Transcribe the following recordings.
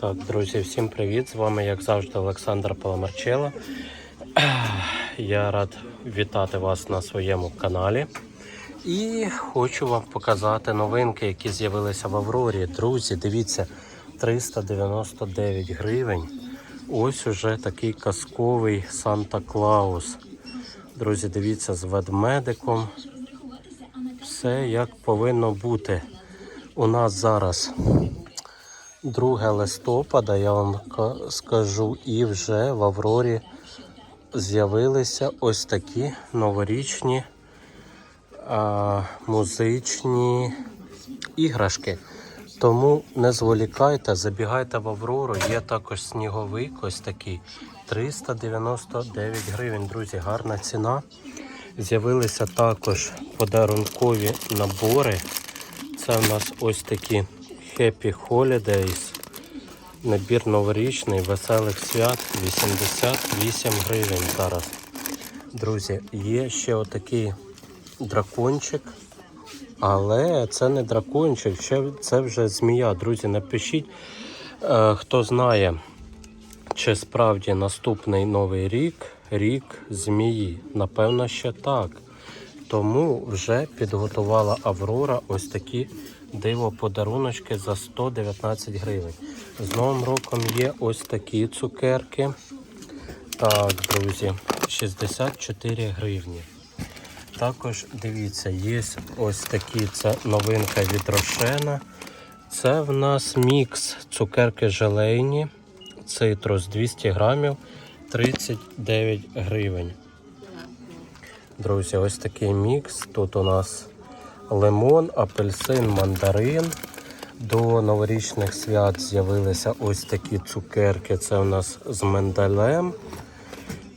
Так, друзі, всім привіт! З вами, як завжди, Олександр Паламарчело. Я рад вітати вас на своєму каналі. І хочу вам показати новинки, які з'явилися в Аврорі. Друзі, дивіться, 399 гривень. Ось уже такий казковий Санта Клаус. Друзі, дивіться, з ведмедиком. Все як повинно бути. У нас зараз 2 листопада, я вам скажу, і вже в Аврорі з'явилися ось такі новорічні а, музичні іграшки. Тому не зволікайте, забігайте в Аврору. Є також сніговик, ось такий 399 гривень. Друзі, гарна ціна. З'явилися також подарункові набори. Це в нас ось такі Happy Holidays. Набір новорічний, веселих свят 88 гривень зараз. Друзі, є ще отакий дракончик. Але це не дракончик, це вже змія. Друзі, напишіть, е, хто знає, чи справді наступний новий рік рік змії. Напевно, ще так. Тому вже підготувала Аврора ось такі диво подаруночки за 119 гривень. З Новим роком є ось такі цукерки. Так, друзі, 64 гривні. Також дивіться, є ось такі це новинка від Рошена. Це в нас мікс цукерки желейні, цитрус 200 грамів, 39 гривень. Друзі, ось такий мікс. Тут у нас лимон, апельсин, мандарин. До новорічних свят з'явилися ось такі цукерки. Це у нас з миндалем.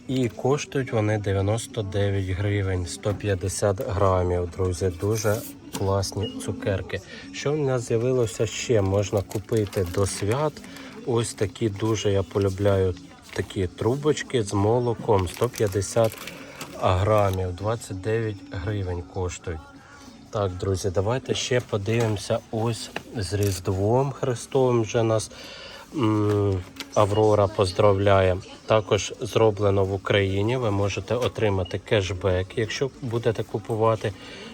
І коштують вони 99 гривень 150 грамів, друзі. Дуже класні цукерки. Що в нас з'явилося ще? Можна купити до свят. Ось такі дуже я полюбляю такі трубочки з молоком 150 грамів, 29 гривень коштують. Так, друзі, давайте ще подивимося ось з Різдвом Христовим вже нас м, Аврора поздравляє. Також зроблено в Україні. Ви можете отримати кешбек, якщо будете купувати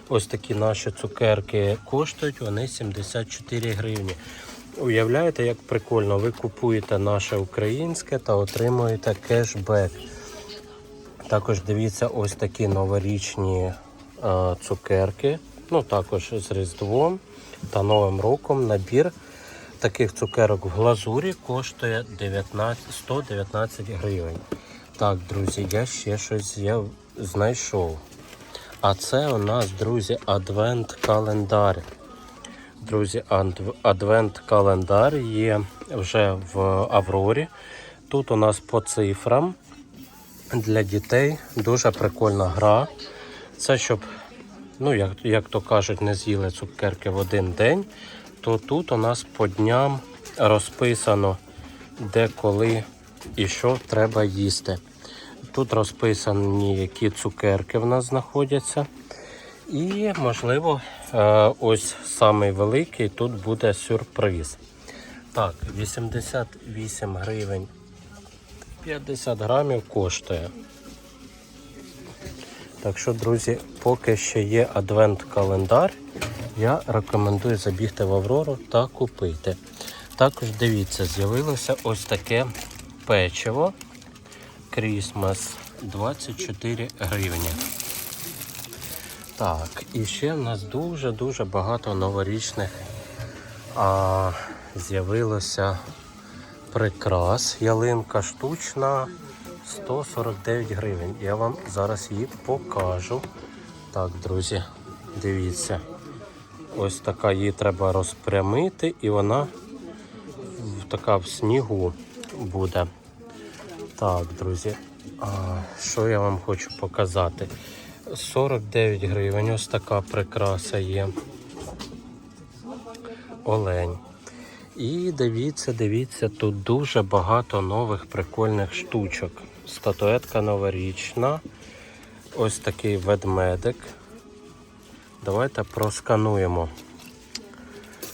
ось такі наші цукерки. Коштують вони 74 гривні. Уявляєте, як прикольно, ви купуєте наше українське та отримуєте кешбек. Також дивіться ось такі новорічні е, цукерки. Ну, також з Різдвом та Новим роком набір таких цукерок в глазурі коштує 19, 119 гривень. Так, друзі, я ще щось я знайшов. А це у нас, друзі, адвент-календар. Друзі, адвент-календар є вже в Аврорі. Тут у нас по цифрам для дітей дуже прикольна гра. Це щоб, ну як, як то кажуть, не з'їли цукерки в один день, то тут у нас по дням розписано, де, коли і що треба їсти. Тут розписані, які цукерки в нас знаходяться. І, можливо, е, ось самий великий тут буде сюрприз. Так, 88 гривень 50 грамів коштує. Так що, друзі, поки ще є адвент-календар, я рекомендую забігти в Аврору та купити. Також дивіться, з'явилося ось таке печиво Крісмас 24 гривні. Так, і ще в нас дуже-дуже багато новорічних з'явилося прикрас. Ялинка штучна 149 гривень. Я вам зараз її покажу. Так, друзі, дивіться. Ось така її треба розпрямити, і вона така в снігу буде. Так, друзі, а, що я вам хочу показати? 49 гривень, ось така прикраса є. Олень. І дивіться, дивіться, тут дуже багато нових прикольних штучок. Статуетка новорічна. Ось такий ведмедик. Давайте проскануємо.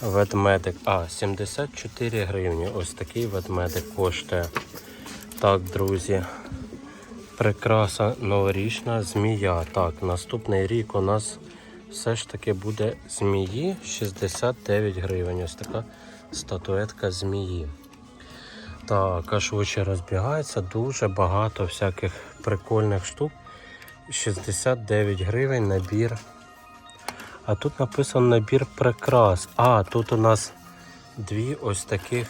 Ведмедик. А, 74 гривні. Ось такий ведмедик коштує. Так, друзі. Прикраса новорічна змія. Так, наступний рік у нас все ж таки буде змії 69 гривень. Ось така статуетка змії. Так, аж очі розбігаються. Дуже багато всяких прикольних штук. 69 гривень набір. А тут написано набір прикрас. А, тут у нас дві ось таких.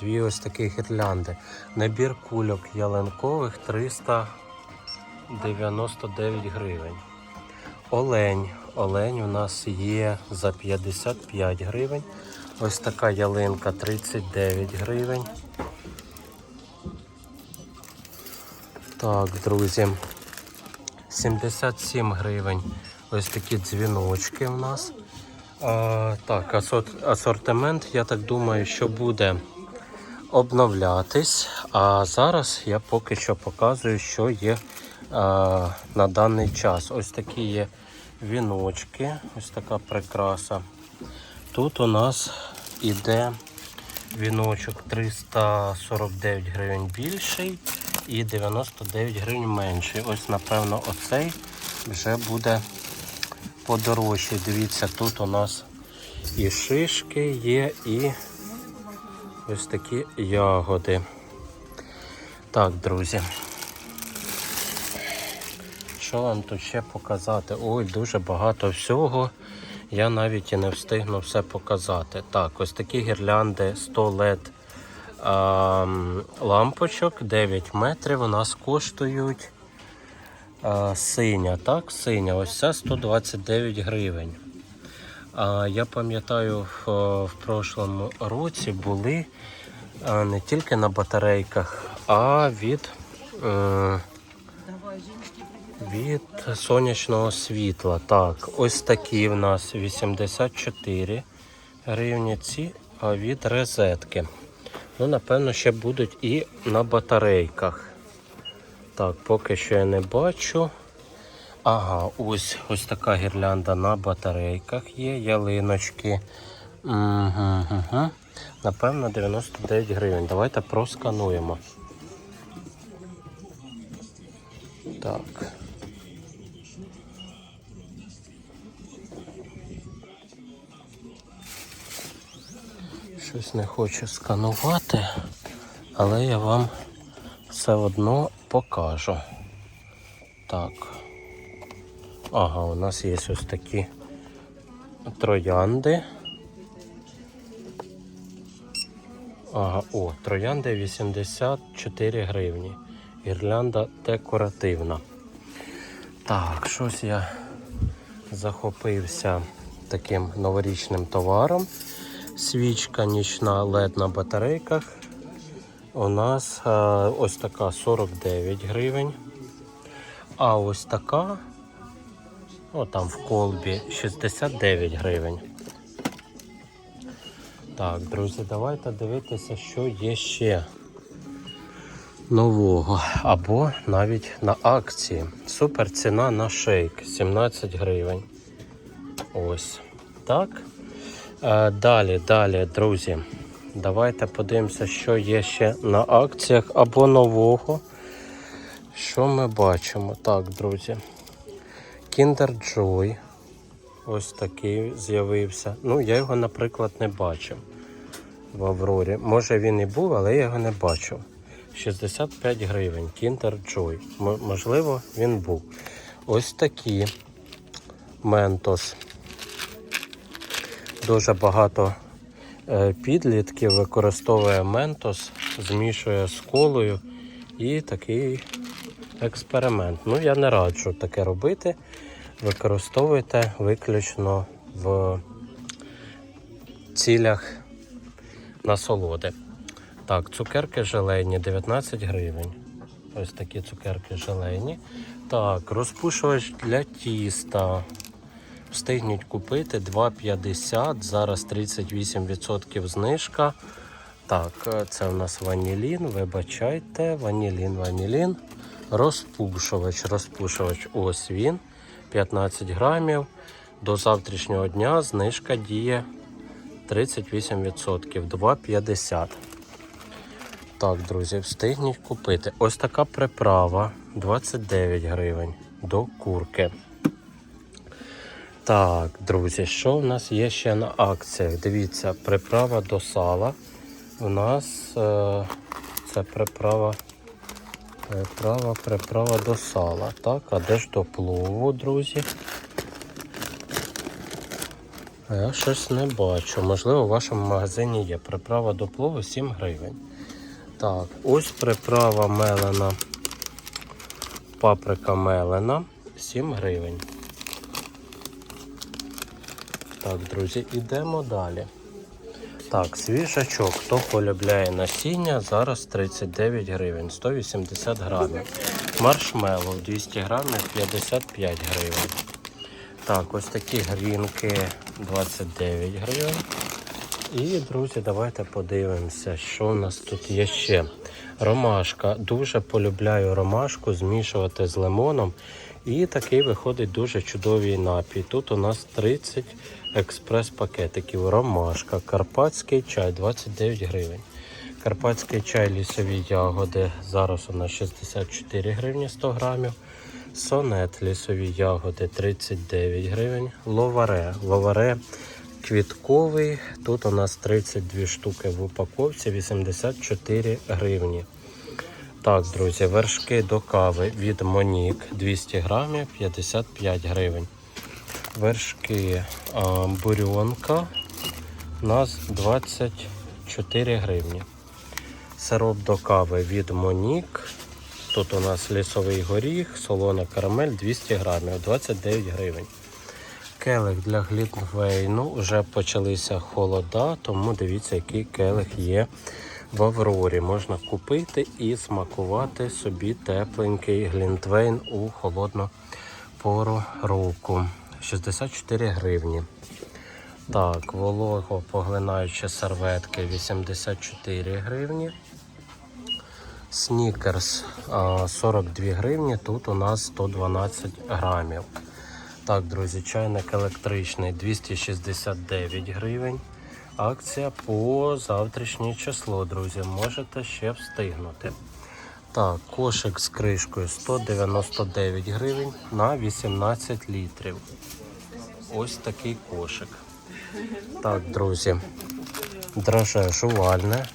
Дві ось таких гірлянди. Набір кульок ялинкових 399 гривень. Олень. Олень у нас є за 55 гривень. Ось така ялинка 39 гривень. Так, друзі. 77 гривень. Ось такі дзвіночки у нас. А, так, асортимент, я так думаю, що буде обновлятись. А зараз я поки що показую, що є а, на даний час. Ось такі є віночки, ось така прикраса. Тут у нас іде віночок 349 гривень більший і 99 гривень менший. Ось, напевно, оцей вже буде подорожчий. Дивіться, тут у нас і шишки є, і ось такі ягоди. Так, друзі. Що вам тут ще показати? Ой, дуже багато всього. Я навіть і не встигну все показати. Так, ось такі гірлянди 100 LED а, лампочок 9 метрів. У нас коштують а, синя. Так, синя. Ось ця 129 гривень. А, я пам'ятаю, в, в прошлому році були а, не тільки на батарейках, а від. Е, від сонячного світла. Так, ось такі в нас 84 гривні ці а від розетки. Ну, напевно, ще будуть і на батарейках. Так, поки що я не бачу. Ага, ось ось така гірлянда на батарейках є, ялиночки. Угу, угу. Напевно, 99 гривень. Давайте проскануємо. Так. Щось не хочу сканувати, але я вам все одно покажу. Так. Ага, у нас є ось такі троянди. Ага, о, троянди 84 гривні. Гірлянда декоративна. Так, щось я захопився таким новорічним товаром. Свічка нічна LED на батарейках. У нас е, ось така 49 гривень. А ось така, о, там в колбі 69 гривень. Так, друзі, давайте дивитися, що є ще нового. Або навіть на акції. Супер ціна на шейк 17 гривень. Ось. Так. Е, Далі, далі, друзі. Давайте подивимося, що є ще на акціях або нового. Що ми бачимо? Так, друзі. Kinder Joy. Ось такий з'явився. Ну, я його, наприклад, не бачив в Аврорі. Може він і був, але я його не бачив. 65 гривень. Kinder Joy. Можливо, він був. Ось такі Mentos. Дуже багато е, підлітків використовує Mentos, змішує з колою і такий експеримент. Ну, я не раджу таке робити. Використовуйте виключно в цілях насолоди. Так, цукерки желейні 19 гривень. Ось такі цукерки желейні. Так, розпушувач для тіста. Встигніть купити 2,50. Зараз 38% знижка. Так, е, це у нас ванілін. Вибачайте, ванілін, ванілін. Розпушувач, розпушувач. Ось він. 15 грамів. До завтрашнього дня знижка діє 38%, 2,50. Так, друзі, встигніть купити. Ось така приправа 29 гривень до курки. Так, друзі, що в нас є ще на акціях? Дивіться, приправа до сала. У нас е, це приправа, приправа, приправа до сала. Так, а де ж до плову, друзі? Я щось не бачу. Можливо, у вашому магазині є приправа до плову 7 гривень. Так, ось приправа мелена. Паприка мелена 7 гривень. Так, друзі, ідемо далі. Так, свіжачок, хто полюбляє насіння, зараз 39 гривень, 180 грамів. Маршмеллоу 200 грамів 55 гривень. Так, ось такі грінки 29 гривень. І, друзі, давайте подивимося, що у нас тут є ще. Ромашка. Дуже полюбляю ромашку змішувати з лимоном. І такий виходить дуже чудовий напій. Тут у нас 30 експрес-пакетиків. Ромашка, карпатський чай 29 гривень. Карпатський чай лісові ягоди. Зараз у нас 64 гривні 100 грамів. Сонет лісові ягоди 39 гривень. Ловаре. Ловаре квітковий. Тут у нас 32 штуки в упаковці, 84 гривні. Так, друзі, вершки до кави від Монік 200 грамів 55 гривень. Вершки а, бурьонка у нас 24 гривні. Сироп до кави від Монік. Тут у нас лісовий горіх, солона карамель 200 грамів 29 гривень. Келих для глінтвейну вже почалися холода, тому дивіться, який келих є в Аврорі. Можна купити і смакувати собі тепленький глінтвейн у холодну пору року. 64 гривні. Так, волого поглинаючі серветки 84 гривні. Снікерс 42 гривні. Тут у нас 112 грамів. Так, друзі, чайник електричний 269 гривень. Акція по завтрашнє число, друзі. Можете ще встигнути. Так, кошик з кришкою 199 гривень на 18 літрів. Ось такий кошик. Так, друзі. Дроже жувальне.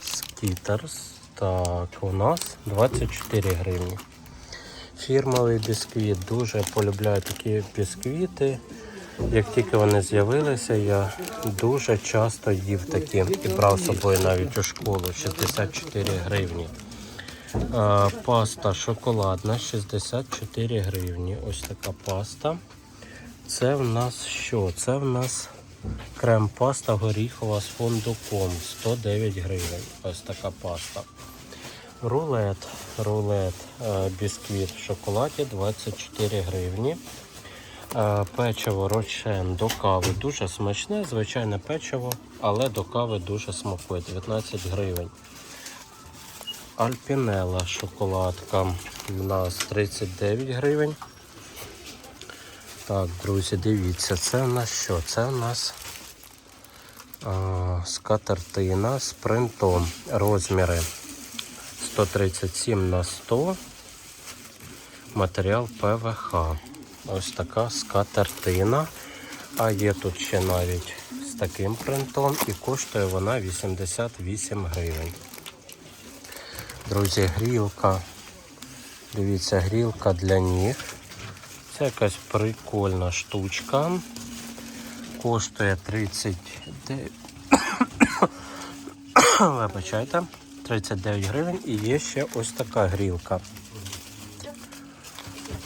Скітерс. Так, у нас 24 гривні. Фірмовий бісквіт. Дуже полюбляю такі бісквіти. Як тільки вони з'явилися, я дуже часто їв такі і брав з собою навіть у школу 64 гривні. А, паста шоколадна 64 гривні. Ось така паста. Це в нас що? Це в нас крем-паста горіхова з фундуком 109 гривень. Ось така паста. Рулет, рулет, е, бісквіт в шоколаді 24 гривні. Е, Печиво рошен до кави дуже смачне, звичайне печиво, але до кави дуже смакує 19 гривень. Альпінела шоколадка у нас 39 гривень. Так, друзі, дивіться, це в нас що? Це в нас а, скатертина з принтом. Розміри 137 на 100. Матеріал ПВХ. Ось така скатертина. А є тут ще навіть з таким принтом і коштує вона 88 гривень. Друзі, грілка. Дивіться, грілка для ніг. Це якась прикольна штучка. Коштує 39. Вибачайте, 39 гривень і є ще ось така грілка.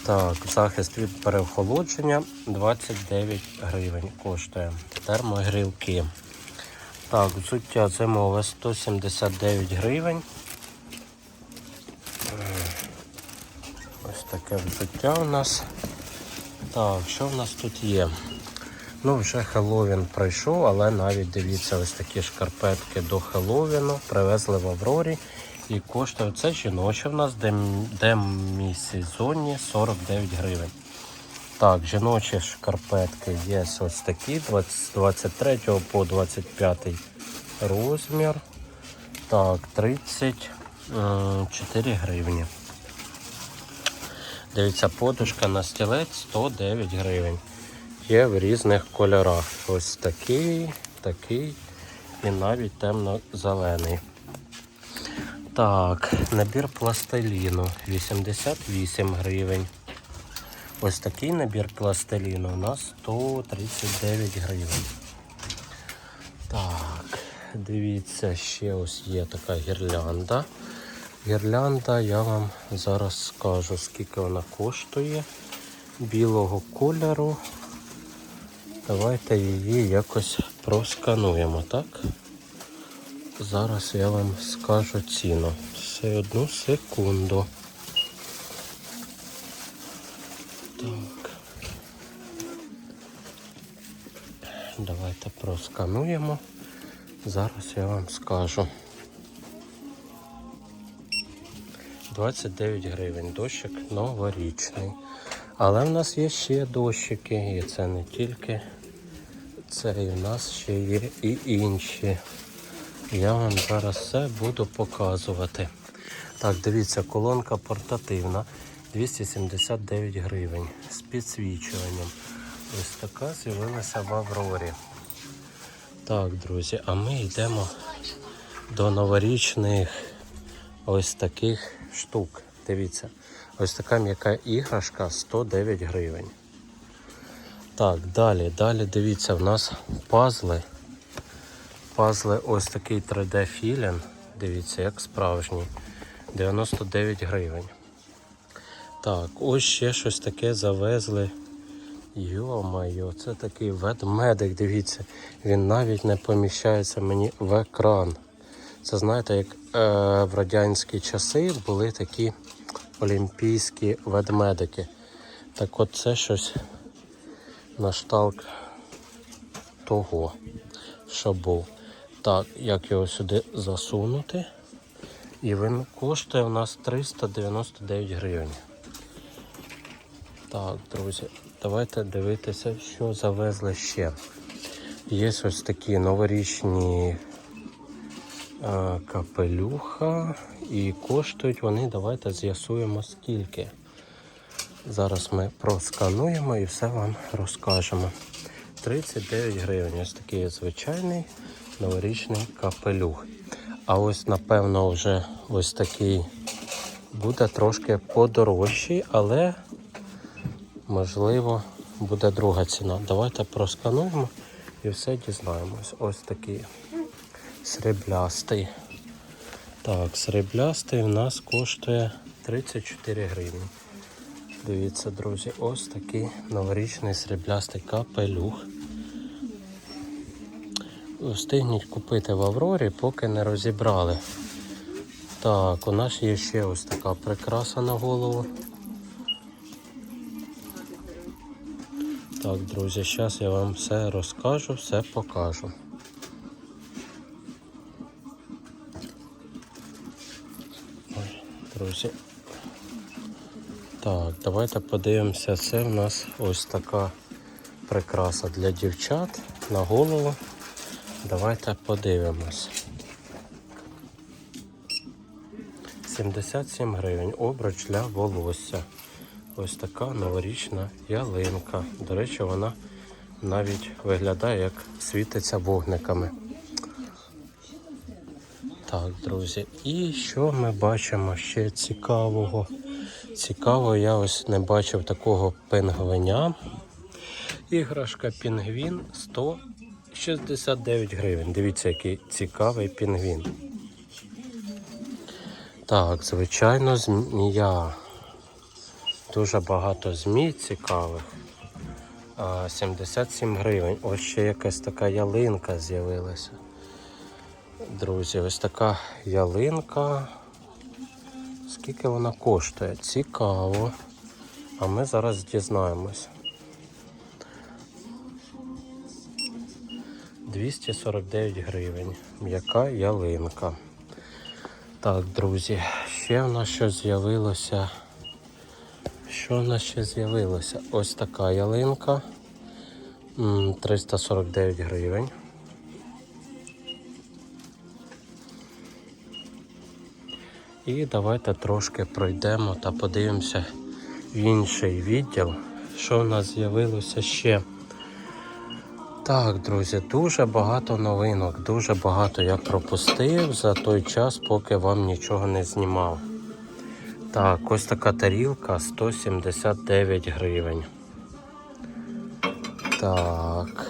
Так, захист від переохолодження 29 гривень коштує. Термогрілки. Так, взуття зимове 179 гривень. Ось таке взуття у нас. Так, що в нас тут є? Ну, вже Хеллоуін пройшов, але навіть дивіться, ось такі шкарпетки до Хеллоуіну привезли в Аврорі. І коштує це жіноче в нас дем, демісезонні 49 гривень. Так, жіночі шкарпетки є ось такі з 23 по 25 розмір. Так, 34 гривні. Дивіться, подушка на стілець 109 гривень. Є в різних кольорах. Ось такий, такий і навіть темно-зелений. Так, набір пластиліну 88 гривень. Ось такий набір пластиліну у нас 139 гривень. Так, дивіться, ще ось є така гірлянда. Гірлянда, я вам зараз скажу, скільки вона коштує білого кольору. Давайте її якось проскануємо, так? Зараз я вам скажу ціну. Все одну секунду. Так. Давайте проскануємо. Зараз я вам скажу. 29 гривень. Дощик новорічний. Але в нас є ще дощики, і це не тільки це, і в нас ще є і інші. Я вам зараз все буду показувати. Так, дивіться, колонка портативна 279 гривень з підсвічуванням. Ось така з'явилася в Аврорі. Так, друзі, а ми йдемо до новорічних ось таких штук. Дивіться, ось така м'яка іграшка 109 гривень. Так, далі, далі дивіться, в нас пазли. Пазли ось такий 3D філін. Дивіться, як справжній. 99 гривень. Так, ось ще щось таке завезли. Йо-майо, це такий ведмедик, дивіться, він навіть не поміщається мені в екран. Це знаєте, як е, в радянські часи були такі олімпійські ведмедики. Так от це щось на шталк того, що був. Так, як його сюди засунути? І він коштує у нас 399 гривень. Так, друзі, давайте дивитися, що завезли ще. Є ось такі новорічні е, капелюха і коштують вони, давайте з'ясуємо скільки. Зараз ми проскануємо і все вам розкажемо. 39 гривень. Ось такий звичайний новорічний капелюх. А ось, напевно, вже ось такий буде трошки подорожчий, але можливо буде друга ціна. Давайте проскануємо і все дізнаємось. Ось такий сріблястий. Так, сріблястий у нас коштує 34 гривні. Дивіться, друзі, ось такий новорічний сріблястий капелюх. Встигніть купити в Аврорі, поки не розібрали. Так, у нас є ще ось така прикраса на голову. Так, друзі, зараз я вам все розкажу, все покажу. Ой, друзі. Так, давайте подивимося. Це в нас ось така прикраса для дівчат на голову. Давайте подивимось. 77 гривень. Обруч для волосся. Ось така новорічна ялинка. До речі, вона навіть виглядає як світиться вогниками. Так, друзі, і що ми бачимо ще цікавого? Цікаво, я ось не бачив такого пингвиня. Іграшка пінгвін 169 гривень. Дивіться, який цікавий пінгвін. Так, звичайно, змія. Дуже багато змій цікавих. 77 гривень. Ось ще якась така ялинка з'явилася. Друзі, ось така ялинка. Скільки вона коштує? Цікаво. А ми зараз дізнаємось. 249 гривень. М'яка ялинка. Так, друзі, ще в нас щось з'явилося. Що в нас ще з'явилося? Ось така ялинка. 349 гривень. І давайте трошки пройдемо та подивимося в інший відділ, що в нас з'явилося ще. Так, друзі, дуже багато новинок, дуже багато я пропустив за той час, поки вам нічого не знімав. Так, ось така тарілка 179 гривень. Так.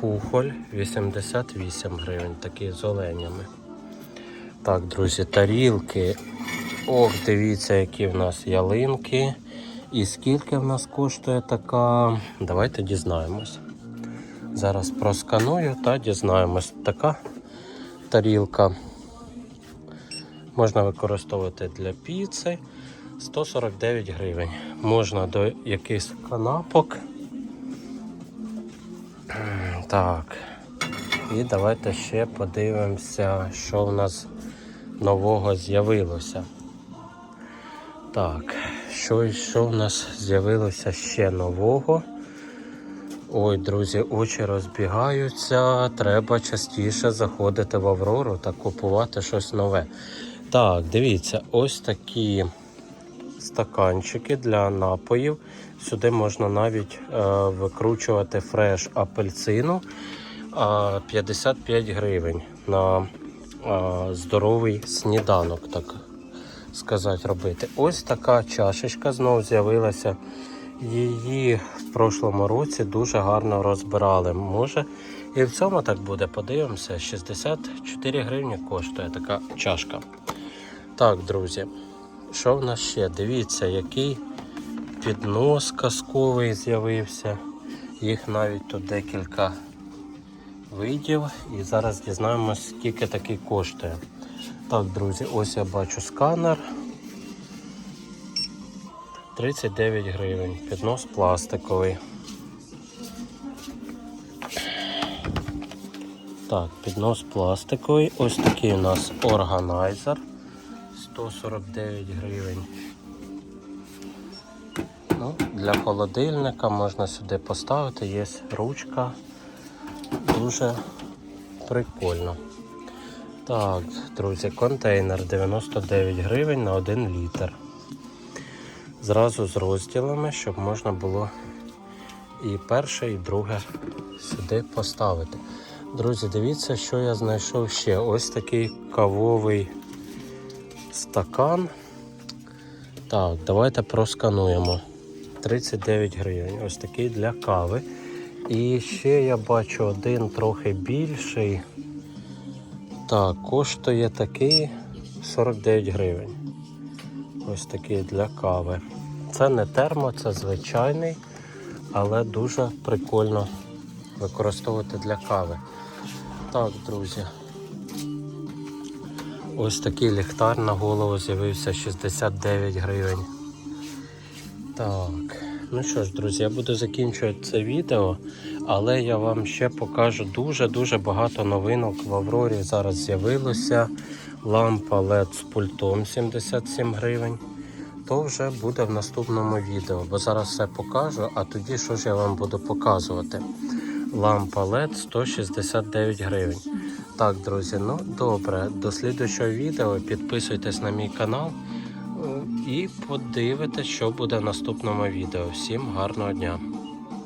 Кухоль 88 гривень, такі з оленями. Так, друзі, тарілки. Ох, дивіться, які в нас ялинки. І скільки в нас коштує така. Давайте дізнаємось. Зараз просканую та дізнаємось. Така тарілка можна використовувати для піци 149 гривень. Можна до якихось канапок. Так. І давайте ще подивимося, що в нас нового з'явилося. Так, що, що в нас з'явилося ще нового? Ой, друзі, очі розбігаються. Треба частіше заходити в Аврору та купувати щось нове. Так, дивіться, ось такі стаканчики для напоїв. Сюди можна навіть е, викручувати фреш апельсину 55 гривень на а, здоровий сніданок, так сказати, робити. Ось така чашечка знову з'явилася. Її в прошлому році дуже гарно розбирали. Може, і в цьому так буде. Подивимося, 64 гривні коштує така чашка. Так, друзі, що в нас ще? Дивіться, який піднос казковий з'явився. Їх навіть тут декілька видів. І зараз дізнаємось, скільки такий коштує. Так, друзі, ось я бачу сканер. 39 гривень. Піднос пластиковий. Так, піднос пластиковий. Ось такий у нас органайзер. 149 гривень. Ну, для холодильника можна сюди поставити, є ручка. Дуже прикольно. Так, друзі, контейнер 99 гривень на 1 літр. Зразу з розділами, щоб можна було і перше, і друге сюди поставити. Друзі, дивіться, що я знайшов ще. Ось такий кавовий стакан. Так, давайте проскануємо. 39 гривень. Ось такий для кави. І ще я бачу один трохи більший. Так, коштує такий 49 гривень. Ось такий для кави. Це не термо, це звичайний, але дуже прикольно використовувати для кави. Так, друзі. Ось такий ліхтар на голову з'явився 69 гривень. Так, ну що ж, друзі, я буду закінчувати це відео, але я вам ще покажу дуже-дуже багато новинок в Аврорі. Зараз з'явилося лампа LED з пультом 77 гривень. То вже буде в наступному відео, бо зараз все покажу, а тоді що ж я вам буду показувати. Лампа LED 169 гривень. Так, друзі, ну добре. До слідуючого відео підписуйтесь на мій канал е, і подивитесь, що буде в наступному відео. Всім гарного дня!